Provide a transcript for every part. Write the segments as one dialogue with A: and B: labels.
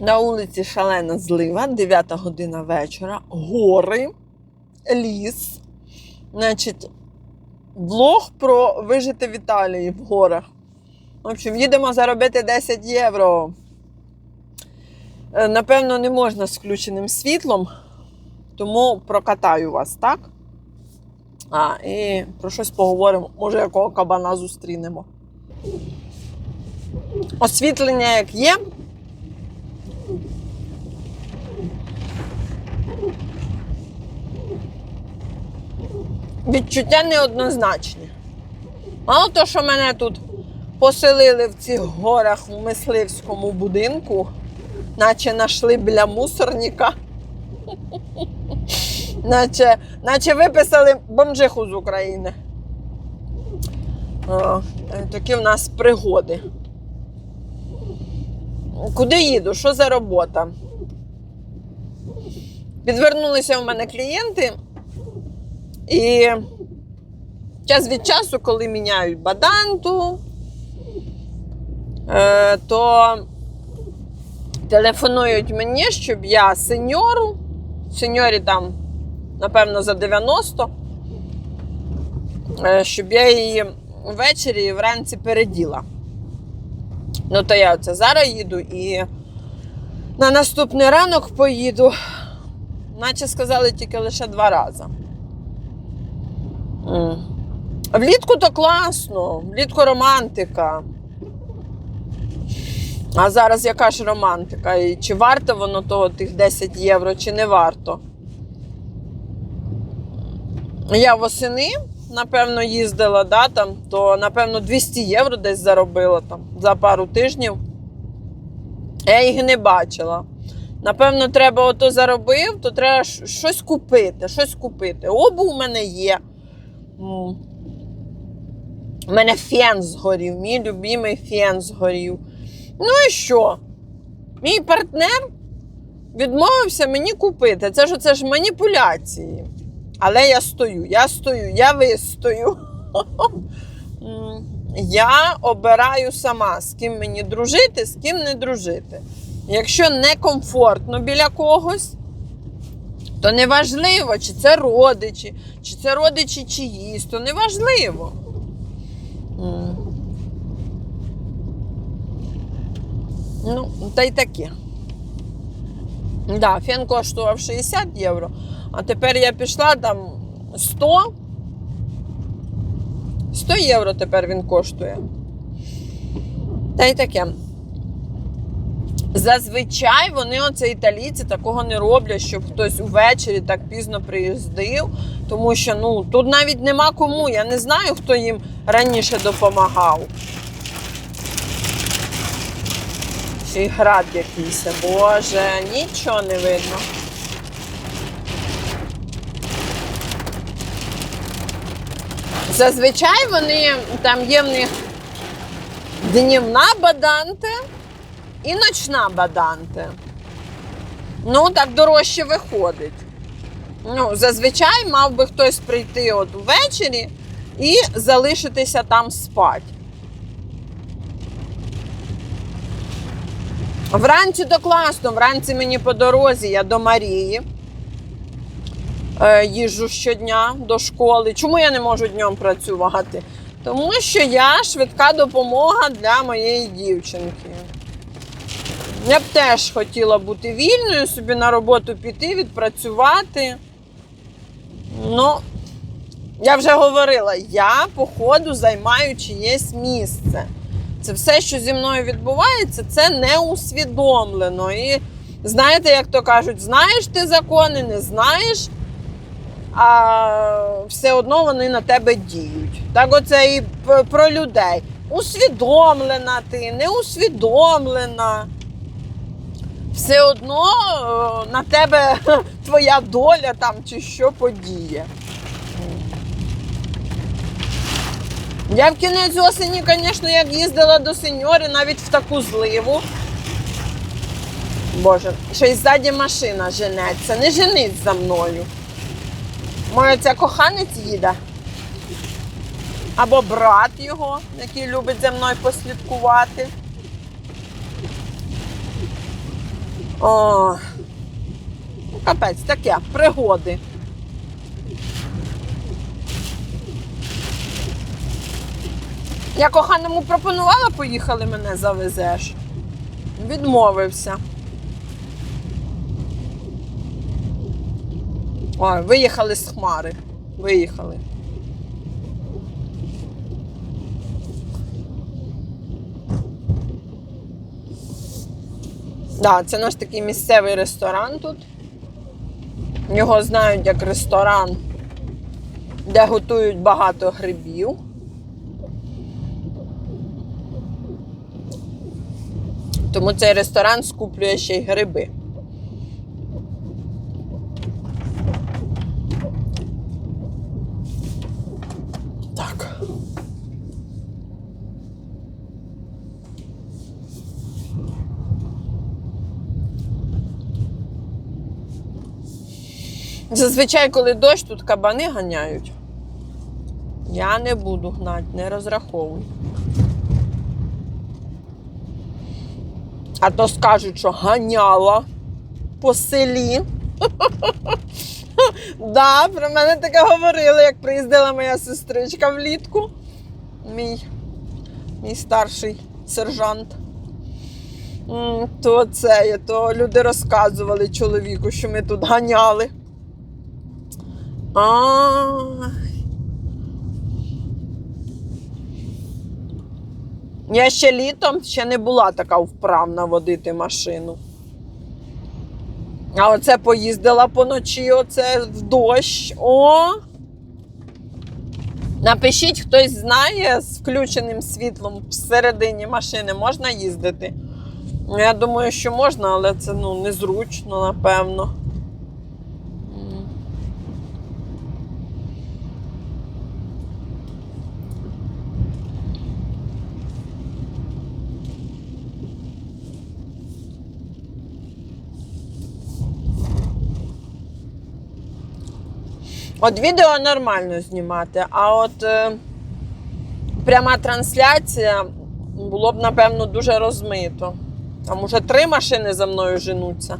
A: На вулиці шалена злива, 9 година вечора, гори, ліс. Значить, влог про вижити в Італії в горах. В общем, їдемо заробити 10 євро. Е, Напевно, не можна з включеним світлом, тому прокатаю вас, так? А, і про щось поговоримо. Може, якого кабана зустрінемо. Освітлення як є. Відчуття неоднозначні. Мало то, що мене тут поселили в цих горах в мисливському будинку, наче нашли біля мусорника. Наче, наче виписали бомжиху з України. О, такі в нас пригоди. Куди їду? Що за робота? Підвернулися в мене клієнти, і час від часу, коли міняють баданту, е, то телефонують мені, щоб я сеньору, сеньорі там, напевно, за 90, е, щоб я її ввечері і вранці переділа. Ну, то я оце зараз їду і на наступний ранок поїду. Наче сказали тільки лише два рази. Влітку то класно, влітку романтика. А зараз яка ж романтика? І чи варто воно того тих 10 євро, чи не варто? Я восени, напевно, їздила, да, там, то, напевно, 200 євро десь заробила там, за пару тижнів. Я їх не бачила. Напевно, треба ото заробив, то треба щось купити, щось купити. Обув у мене є. У мене фен згорів, мій любимий фен згорів. Ну і що? Мій партнер відмовився мені купити. Це ж це ж маніпуляції. Але я стою, я стою, я вистою. Я обираю сама, з ким мені дружити, з ким не дружити. Якщо некомфортно біля когось, то неважливо, чи це родичі, чи це родичі чиїсь, то неважливо. М. Ну, та й таке. Да, фен коштував 60 євро, а тепер я пішла там 100. 100 євро тепер він коштує. Та й таке. Зазвичай вони, оце італійці, такого не роблять, щоб хтось увечері так пізно приїздив. Тому що ну, тут навіть нема кому. Я не знаю, хто їм раніше допомагав. Ще й град якийсь. Боже, нічого не видно. Зазвичай вони там є в них днівна баданте і ночна баданте. Ну, так дорожче виходить. Ну, зазвичай мав би хтось прийти от ввечері і залишитися там спати. Вранці то класно, вранці мені по дорозі, я до Марії е, їжджу щодня до школи. Чому я не можу днем працювати? Тому що я швидка допомога для моєї дівчинки. Я б теж хотіла бути вільною, собі на роботу піти, відпрацювати. Ну, я вже говорила, я по ходу займаю чиєсь місце. Це все, що зі мною відбувається, це не усвідомлено. І знаєте, як то кажуть, знаєш ти закони, не знаєш, а все одно вони на тебе діють. Так оце і про людей. Усвідомлена ти, не усвідомлена. Все одно е, на тебе твоя доля там чи що подіє. Я в кінець осені, звісно, як їздила до сеньори, навіть в таку зливу. Боже, ще й ззаді машина женеться. Не женись за мною. Може, це коханець їде? Або брат його, який любить за мною послідкувати. О, капець, таке, пригоди. Я коханому пропонувала, поїхали мене завезеш. Відмовився. Ой, виїхали з хмари. Виїхали. Да, це наш такий місцевий ресторан тут. Його знають як ресторан, де готують багато грибів. Тому цей ресторан скуплює ще й гриби. Зазвичай, коли дощ, тут кабани ганяють. Я не буду гнати, не розраховуй. А то скажуть, що ганяла по селі. Да, про мене таке говорили, як приїздила моя сестричка влітку. Мій, мій старший сержант. То це, то люди розказували чоловіку, що ми тут ганяли. А. Я ще літом ще не була така вправна водити машину. А оце поїздила поночі, оце в дощ. О! Напишіть, хтось знає з включеним світлом всередині машини можна їздити. Ну, Я думаю, що можна, але це ну, незручно, напевно. От відео нормально знімати, а от е, пряма трансляція було б, напевно, дуже розмито. Там уже три машини за мною женуться.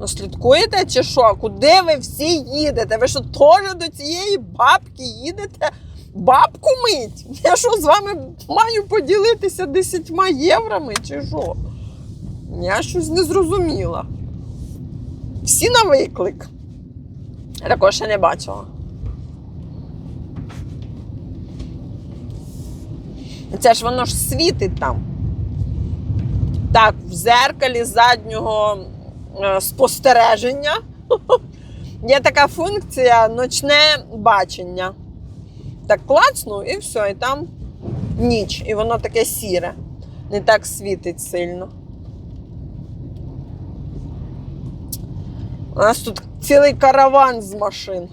A: Ну, слідкуєте чи що? Куди ви всі їдете? Ви що теж до цієї бабки їдете? Бабку мить? Я що з вами маю поділитися 10 єврами чи що? Я щось не зрозуміла. Всі на виклик. Я такого ще не бачила. Це ж воно ж світить там. Так, в зеркалі заднього е, спостереження є така функція ночне бачення. Так клацну і все, і там ніч, і воно таке сіре. Не так світить сильно. У нас тут цілий караван з машин.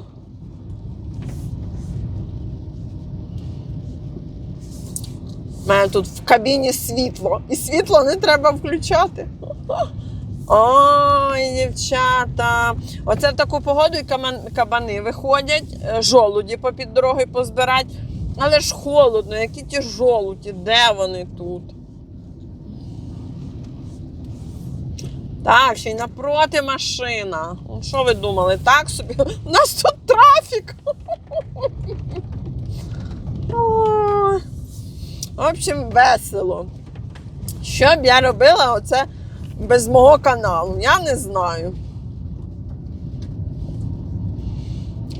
A: У мене тут в кабіні світло. І світло не треба включати. Ой, дівчата. Оце в таку погоду і кабани виходять, е, жолуді попід дорогою позбирати. Але ж холодно, які ті жолуді, де вони тут? Так, ще й напроти машина. Ну, Що ви думали? Так собі? У нас тут трафік. В общем, весело. Що б я робила оце без мого каналу? Я не знаю.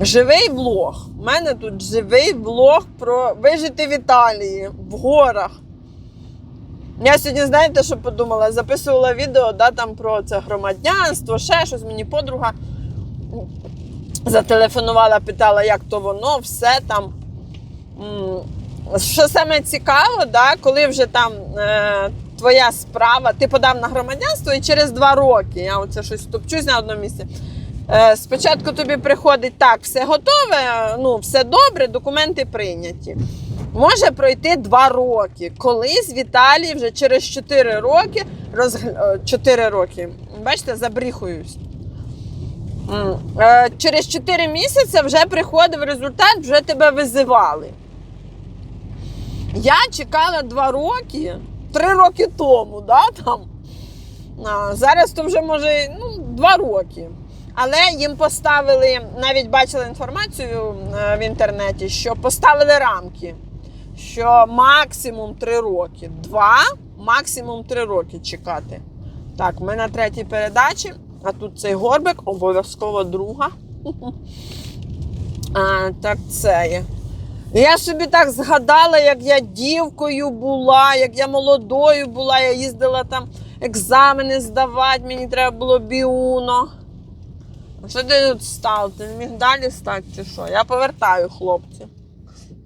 A: Живий влог. У мене тут живий влог про вижити в Італії в горах. Я сьогодні, знаєте, що подумала? Записувала відео да, там про це громадянство, ще щось мені подруга зателефонувала, питала, як то воно, все там. Що саме цікаво, да, коли вже там е, твоя справа, ти подав на громадянство і через два роки, я оце щось топчусь на одному місці. Е, спочатку тобі приходить так, все готове, ну, все добре, документи прийняті. Може пройти два роки. Колись в Італії вже через 4 роки, розгля... е, 4 роки, бачите, забріхуюсь. Е, Через 4 місяці вже приходив результат, вже тебе визивали. Я чекала 2 роки, 3 роки тому, да, там. А, зараз то вже може ну, два роки. Але їм поставили, навіть бачила інформацію е, в інтернеті, що поставили рамки, що максимум три роки. Два, максимум три роки чекати. Так, ми на третій передачі, а тут цей горбик, обов'язково друга. А, так це є. Я собі так згадала, як я дівкою була, як я молодою була, я їздила там екзамени здавати, мені треба було біуно. А що ти тут став? Ти не міг далі стати чи що? Я повертаю, хлопці.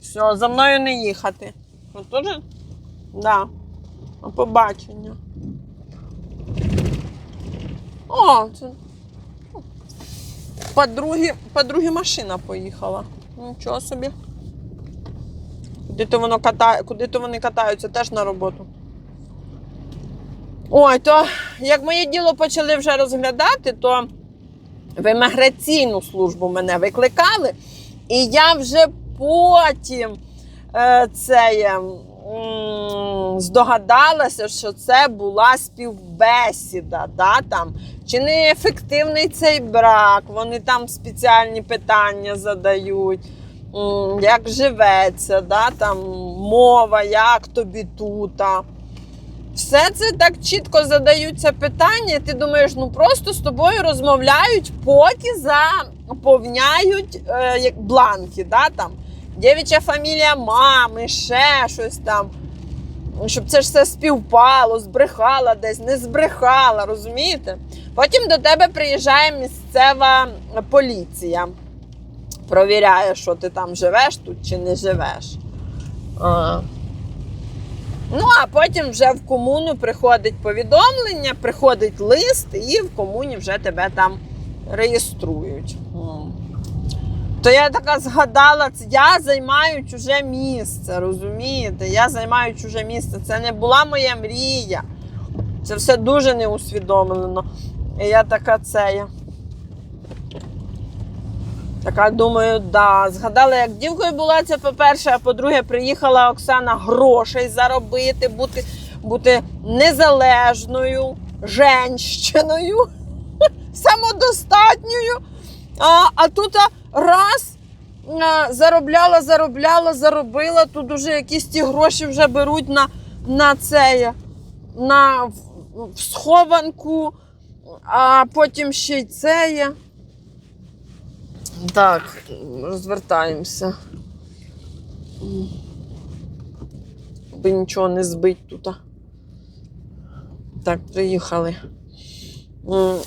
A: Все, за мною не їхати. Ну, теж? Да. На побачення. О, це. Подруги, подруги машина поїхала. Нічого собі. Куди то воно катає, куди то вони катаються, теж на роботу. Ой, то як моє діло почали вже розглядати, то в еміграційну службу мене викликали, і я вже потім е, це є, здогадалася, що це була співбесіда. Да, там. Чи не ефективний цей брак? Вони там спеціальні питання задають. Як живеться, да, там, мова, як тобі тут. Все це так чітко задаються питання. Ти думаєш, ну просто з тобою розмовляють, поки заповняють е, бланки. Да, там, Дівча фамілія мами, ще щось там. Щоб це ж все співпало, збрехала десь, не збрехала, розумієте? Потім до тебе приїжджає місцева поліція, провіряє, що ти там живеш тут чи не живеш. А. Ну, а потім вже в комуну приходить повідомлення, приходить лист, і в комуні вже тебе там реєструють. То я така згадала, я займаю чуже місце, розумієте? Я займаю чуже місце. Це не була моя мрія. Це все дуже неусвідомлено. І я така це. Така думаю, да. Згадала, як дівкою була це по-перше, а по-друге, приїхала Оксана грошей заробити, бути, бути незалежною, женщиною, самодостатньою. А, а тут раз а, заробляла, заробляла, заробила. Тут уже якісь ті гроші вже беруть на, на це, на в, в схованку, а потім ще й це. Так, розвертаємося. Аби нічого не збить тут. Так, приїхали.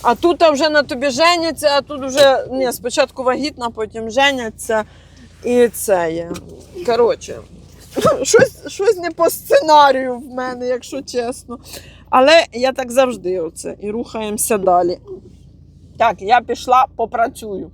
A: А тут вже на тобі женяться, а тут вже ні, спочатку вагітна, потім женяться. І це є. Коротше, щось, щось не по сценарію в мене, якщо чесно. Але я так завжди оце і рухаємося далі. Так, я пішла, попрацюю.